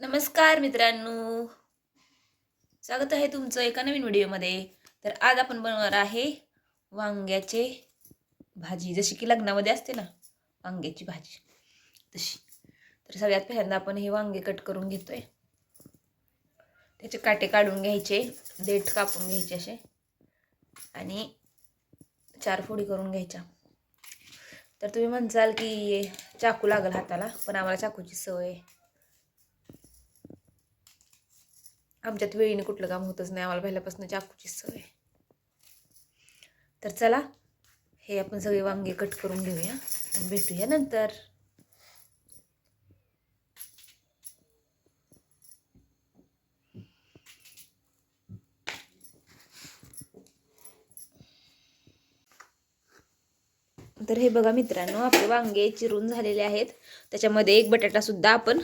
नमस्कार मित्रांनो. स्वागत आहे तुमचं एका नवीन व्हिडिओमध्ये. तर आज आपण बनवणार आहे वांग्याचे भाजी. जशी की लग्नामध्ये असते ना वांग्याची भाजी. तशी. तर सगळ्यात पहिल्यांदा आपण हे वांगे कट करून घेतोय. त्याचे काटे काढून घ्यायचे. देठ कापून घ्यायचे असे. आणि चार फोडी करून घ्यायच्या. तर तुम्ही म्हणसाल की चाकू लागल हाताला पण आम्हाला चाकूची सवय आहे. आमच्यात वेळीने कुठलं काम होतच नाही आम्हाला पहिल्यापासून चाकूची सवय तर चला हे आपण सगळे वांगे कट करून घेऊया आणि भेटूया नंतर. तर हे बघा मित्रांनो आपले वांगे चिरून झालेले आहेत. त्याच्यामध्ये एक बटाटा सुद्धा आपण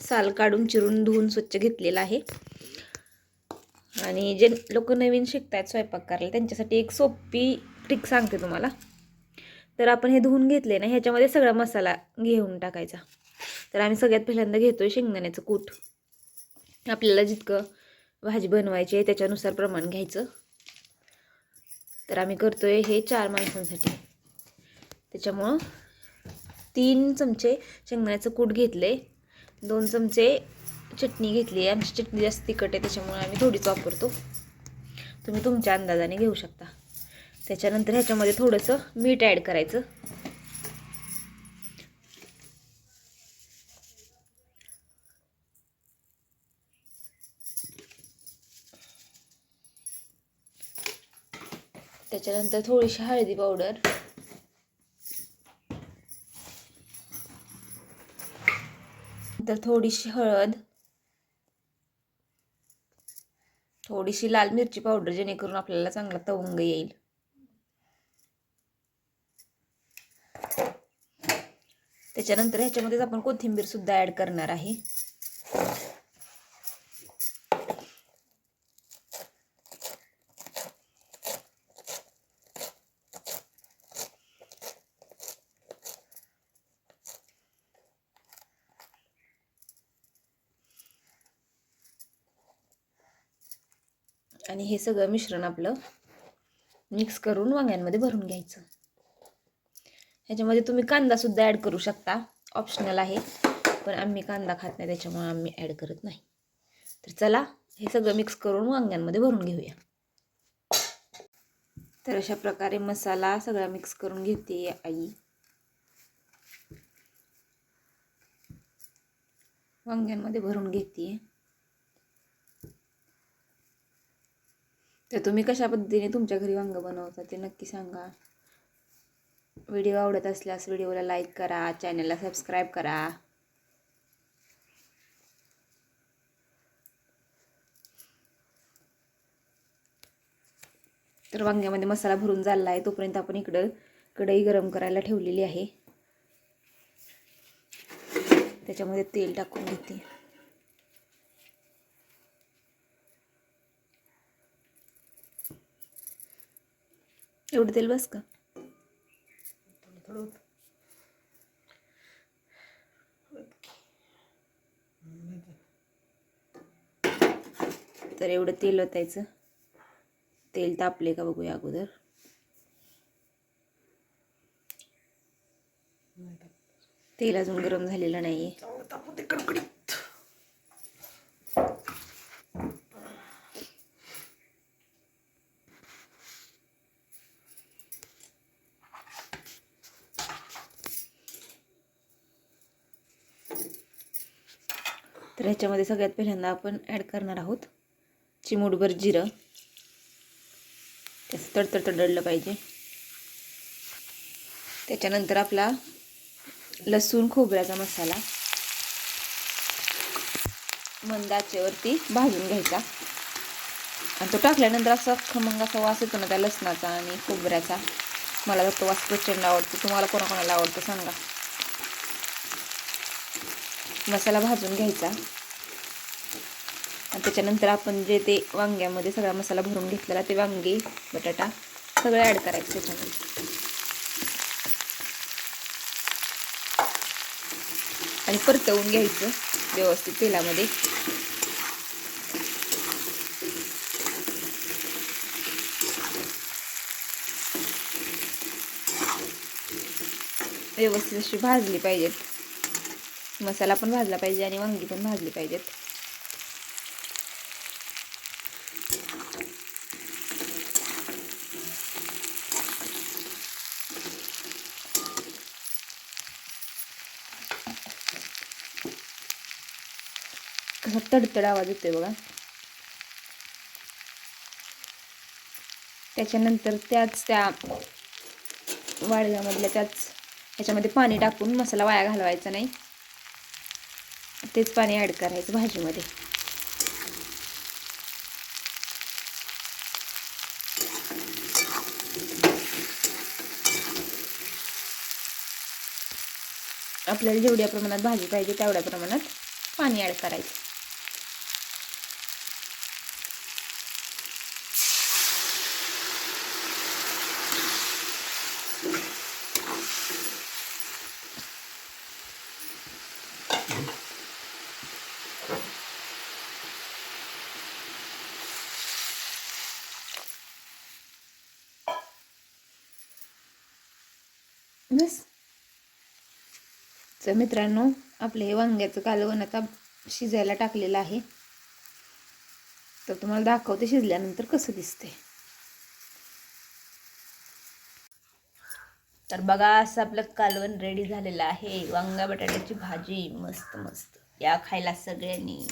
साल काढून चिरून धुवून स्वच्छ घेतलेला आहे. आणि जे लोक नवीन शिकत आहेत स्वयंपाक करायला त्यांच्यासाठी एक सोपी ट्रिक सांगते तुम्हाला. तर आपण हे धुवून घेतले ना ह्याच्यामध्ये सगळा मसाला घेऊन टाकायचा. तर आम्ही सगळ्यात पहिल्यांदा घेतो आहे शेंगदाण्याचं कूट. आपल्याला जितकं भाजी बनवायची आहे त्याच्यानुसार प्रमाण घ्यायचं. तर आम्ही करतो आहे हे चार माणसांसाठी. त्याच्यामुळं तीन चमचे शेंगदाण्याचं कूट घेतले दोन चमचे चटणी घेतली आहे. आमची चटणी जास्त तिखट आहे त्याच्यामुळे आम्ही थोडीच वापरतो. तुम्ही तुमच्या अंदाजाने घेऊ शकता. त्याच्यानंतर ह्याच्यामध्ये थोडंसं मीठ ॲड करायचं. त्याच्यानंतर थोडीशी हळदी पावडर. नंतर थोडीशी हळद. थोडीशी लाल मिरची पावडर जेणेकरून आपल्याला चांगला तवंग येईल. त्याच्यानंतर ह्याच्यामध्येच आपण कोथिंबीर सुद्धा ऍड करणार आहे. आणि हे सगळं मिश्रण आपलं मिक्स करून वांग्यांमध्ये भरून घ्यायचं. ह्याच्यामध्ये तुम्ही कांदासुद्धा ॲड करू शकता. ऑप्शनल आहे. पण आम्ही कांदा खात नाही त्याच्यामुळे आम्ही ॲड करत नाही. तर चला हे सगळं मिक्स करून वांग्यांमध्ये भरून घेऊया. तर अशा प्रकारे मसाला सगळा मिक्स करून घेते आई. वांग्यांमध्ये भरून घेते. तर तुम्ही कशा पद्धतीने तुमच्या घरी वांगं बनवता ते नक्की सांगा. व्हिडिओ आवडत असल्यास व्हिडिओला लाईक करा चॅनलला सबस्क्राईब करा. तर वांग्यामध्ये मसाला भरून झाला आहे तोपर्यंत आपण इकडं कढई गरम करायला ठेवलेली आहे. त्याच्यामध्ये तेल टाकून घेते. एवढं तेल बस का? तर एवढं तेल ओतायचं. तेल तापले का बघूया अगोदर. तेल अजून गरम झालेलं आहे तर ह्याच्यामध्ये सगळ्यात पहिल्यांदा आपण ॲड करणार आहोत चिमूटभर जिरं. त्याचं तडतड तडडलं पाहिजे. त्याच्यानंतर आपला लसूण खोबऱ्याचा मसाला. मंद आचेवरती भाजून घ्यायचा. आणि तो टाकल्यानंतर असा खमंग असा वास येतो ना त्या लसणाचा आणि खोबऱ्याचा. मला तर तो वास प्रचंड आवडतो. तुम्हाला कोणाकोणाला आवडतो सांगा. मसाला भाजून घ्यायचा. आणि त्याच्यानंतर आपण जे ते वांग्यामध्ये सगळा मसाला भरून घेतलेला ते वांगे बटाटा सगळं ॲड करायचं त्याच्यामध्ये. आणि परतवून घ्यायचं व्यवस्थित तेलामध्ये. व्यवस्थित अशी भाजली पाहिजेत. मसाला पण भाजला पाहिजे आणि वांगी पण भाजली पाहिजेत. असा तडतड आवाज येतोय बघा. त्याच्यानंतर त्याच त्या वाळव्यामधल्या त्याच ह्याच्यामध्ये पाणी टाकून मसाला वाया घालवायचा नाही. तेच पाणी ॲड करायचं भाजीमध्ये. आपल्याला जेवढ्या प्रमाणात भाजी पाहिजे तेवढ्या प्रमाणात पाणी ॲड करायचं. बस. तर मित्रांनो आपलं हे वांग्याचं कालवण आता शिजायला टाकलेलं आहे. तर तुम्हाला दाखवते शिजल्यानंतर कसं दिसते तर बघा असं आपलं कालवण रेडी झालेलं आहे. वांगा बटाट्याची भाजी मस्त मस्त. या खायला सगळ्यांनी.